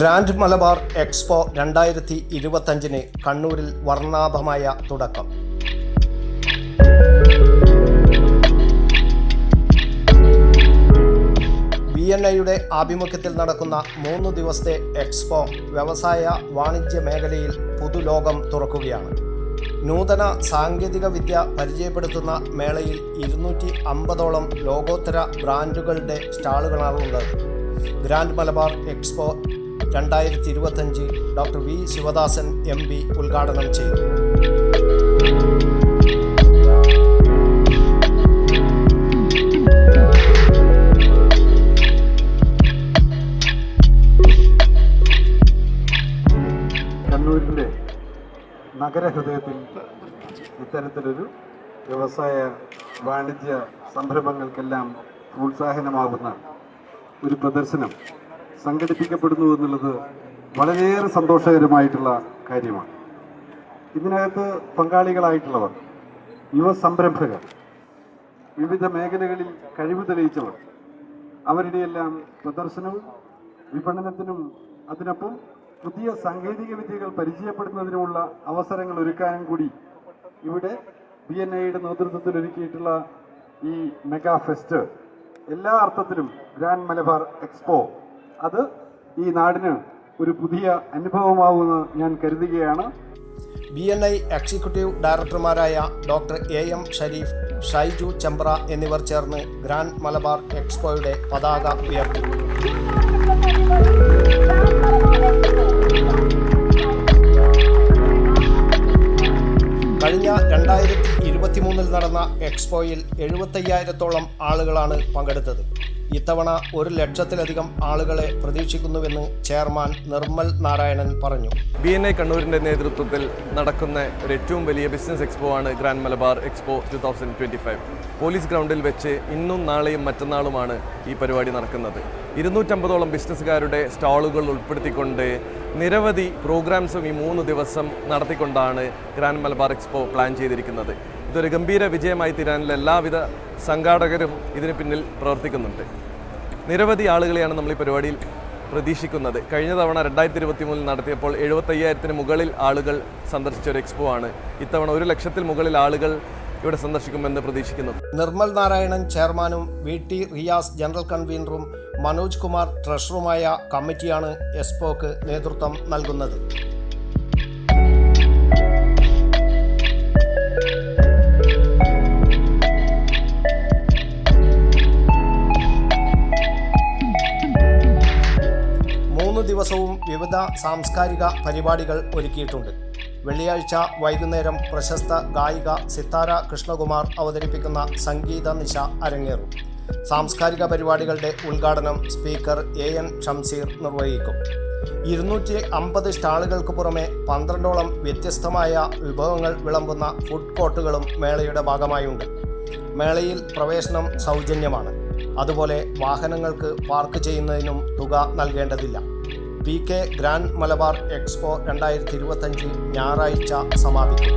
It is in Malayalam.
ഗ്രാൻഡ് മലബാർ എക്സ്പോ രണ്ടായിരത്തി ഇരുപത്തഞ്ചിന് കണ്ണൂരിൽ വർണാഭമായ തുടക്കം. ബി എൻ ഐയുടെ ആഭിമുഖ്യത്തിൽ നടക്കുന്ന മൂന്ന് ദിവസത്തെ എക്സ്പോ വ്യവസായ വാണിജ്യ മേഖലയിൽ പുതുലോകം തുറക്കുകയാണ്. നൂതന സാങ്കേതിക വിദ്യ പരിചയപ്പെടുത്തുന്ന മേളയിൽ ഇരുന്നൂറ്റി അമ്പതോളം ലോകോത്തര ബ്രാൻഡുകളുടെ സ്റ്റാളുകളാണുള്ളത്. ഗ്രാൻഡ് മലബാർ എക്സ്പോ രണ്ടായിരത്തി ഇരുപത്തഞ്ച് doctor V Sivadasan M P ഉദ്ഘാടനം ചെയ്തു. കണ്ണൂരിന്റെ നഗരഹൃദയത്തിൽ ഇത്തരത്തിലൊരു വ്യവസായ വാണിജ്യ സംരംഭങ്ങൾക്കെല്ലാം പ്രോത്സാഹനമാകുന്ന ഒരു പ്രദർശനം സംഘടിപ്പിക്കപ്പെടുന്നു എന്നുള്ളത് വളരെയേറെ സന്തോഷകരമായിട്ടുള്ള കാര്യമാണ്. ഇതിനകത്ത് പങ്കാളികളായിട്ടുള്ളവർ യുവ സംരംഭകർ വിവിധ മേഖലകളിൽ കഴിവ് തെളിയിച്ചവർ അവരുടെയെല്ലാം പ്രദർശനവും വിപണനത്തിനും അതിനൊപ്പം പുതിയ സാങ്കേതിക വിദ്യകൾ പരിചയപ്പെടുന്നതിനുമുള്ള അവസരങ്ങൾ ഒരുക്കാനും കൂടി ഇവിടെ ബി എൻ ഐയുടെ നേതൃത്വത്തിൽ ഒരുക്കിയിട്ടുള്ള ഈ മെഗാ ഫെസ്റ്റ് എല്ലാ അർത്ഥത്തിലും ഗ്രാൻഡ് മലബാർ എക്സ്പോ അത് ഈ നാടിന് ഒരു പുതിയ അനുഭവമാവുമെന്ന് ഞാൻ കരുതുകയാണ്. B N I executive ഡയറക്ടർമാരായ doctor A M Shareef Shaiju Chembra എന്നിവർ ചേർന്ന് ഗ്രാൻഡ് മലബാർ എക്സ്പോയുടെ പതാക ഉയർത്തി. കഴിഞ്ഞ രണ്ടായിരത്തി ഇരുപത്തിമൂന്നിൽ നടന്ന എക്സ്പോയിൽ എഴുപത്തയ്യായിരത്തോളം ആളുകളാണ് പങ്കെടുത്തത്. ഇത്തവണ ഒരു ലക്ഷത്തിലധികം ആളുകളെ പ്രതീക്ഷിക്കുന്നുവെന്ന് ചെയർമാൻ നിർമ്മൽ നാരായണൻ പറഞ്ഞു. ബി എൻ ഐ കണ്ണൂരിന്റെ നേതൃത്വത്തിൽ നടക്കുന്ന ഒരു ഏറ്റവും വലിയ ബിസിനസ് എക്സ്പോ ആണ് grand Malabar expo two thousand twenty five police ഗ്രൗണ്ടിൽ വെച്ച് ഇന്നും നാളെയും മറ്റന്നാളുമാണ് ഈ പരിപാടി നടക്കുന്നത്. ഇരുന്നൂറ്റമ്പതോളം ബിസിനസ്സുകാരുടെ സ്റ്റാളുകൾ ഉൾപ്പെടുത്തിക്കൊണ്ട് നിരവധി പ്രോഗ്രാംസും ഈ മൂന്ന് ദിവസം നടത്തിക്കൊണ്ടാണ് ഗ്രാൻഡ് മലബാർ എക്സ്പോ പ്ലാൻ ചെയ്തിരിക്കുന്നത്. ഇതൊരു ഗംഭീര വിജയമായി തീരാനുള്ള എല്ലാവിധ സംഘാടകരും ഇതിന് പിന്നിൽ പ്രവർത്തിക്കുന്നുണ്ട്. നിരവധി ആളുകളെയാണ് നമ്മൾ ഈ പരിപാടിയിൽ പ്രതീക്ഷിക്കുന്നത്. കഴിഞ്ഞ തവണ രണ്ടായിരത്തി ഇരുപത്തി മൂന്നിൽ നടത്തിയപ്പോൾ എഴുപത്തയ്യായിരത്തിന് മുകളിൽ ആളുകൾ സന്ദർശിച്ച ഒരു എക്സ്പോ ആണ്. ഇത്തവണ ഒരു ലക്ഷത്തിൽ മുകളിൽ ആളുകൾ ഇവിടെ സന്ദർശിക്കുമെന്ന് പ്രതീക്ഷിക്കുന്നു. നിർമ്മൽ നാരായണൻ ചെയർമാനും വി ടി റിയാസ് ജനറൽ കൺവീനറും മനോജ് കുമാർ ട്രഷറുമായ കമ്മിറ്റിയാണ് എക്സ്പോക്ക് നേതൃത്വം നൽകുന്നത്. മൂന്ന് ദിവസവും വിവിധ സാംസ്കാരിക പരിപാടികൾ ഒരുക്കിയിട്ടുണ്ട്. വെള്ളിയാഴ്ച വൈകുന്നേരം പ്രശസ്ത ഗായിക സിത്താര കൃഷ്ണകുമാർ അവതരിപ്പിക്കുന്ന സംഗീത നിശ അരങ്ങേറും. സാംസ്കാരിക പരിപാടികളുടെ ഉദ്ഘാടനം സ്പീക്കർ എ എൻ ഷംസീർ നിർവഹിക്കും. ഇരുന്നൂറ്റി അമ്പത് സ്റ്റാളുകൾക്ക് പുറമെ പന്ത്രണ്ടോളം വ്യത്യസ്തമായ വിഭവങ്ങൾ വിളമ്പുന്ന ഫുഡ് കോർട്ടുകളും മേളയുടെ ഭാഗമായുണ്ട്. മേളയിൽ പ്രവേശനം സൗജന്യമാണ്. അതുപോലെ വാഹനങ്ങൾക്ക് പാർക്ക് ചെയ്യുന്നതിനും തുക നൽകേണ്ടതില്ല. P K grand Malabar expo രണ്ടായിരത്തി ഇരുപത്തഞ്ച് ഞായറാഴ്ച സമാപിക്കും.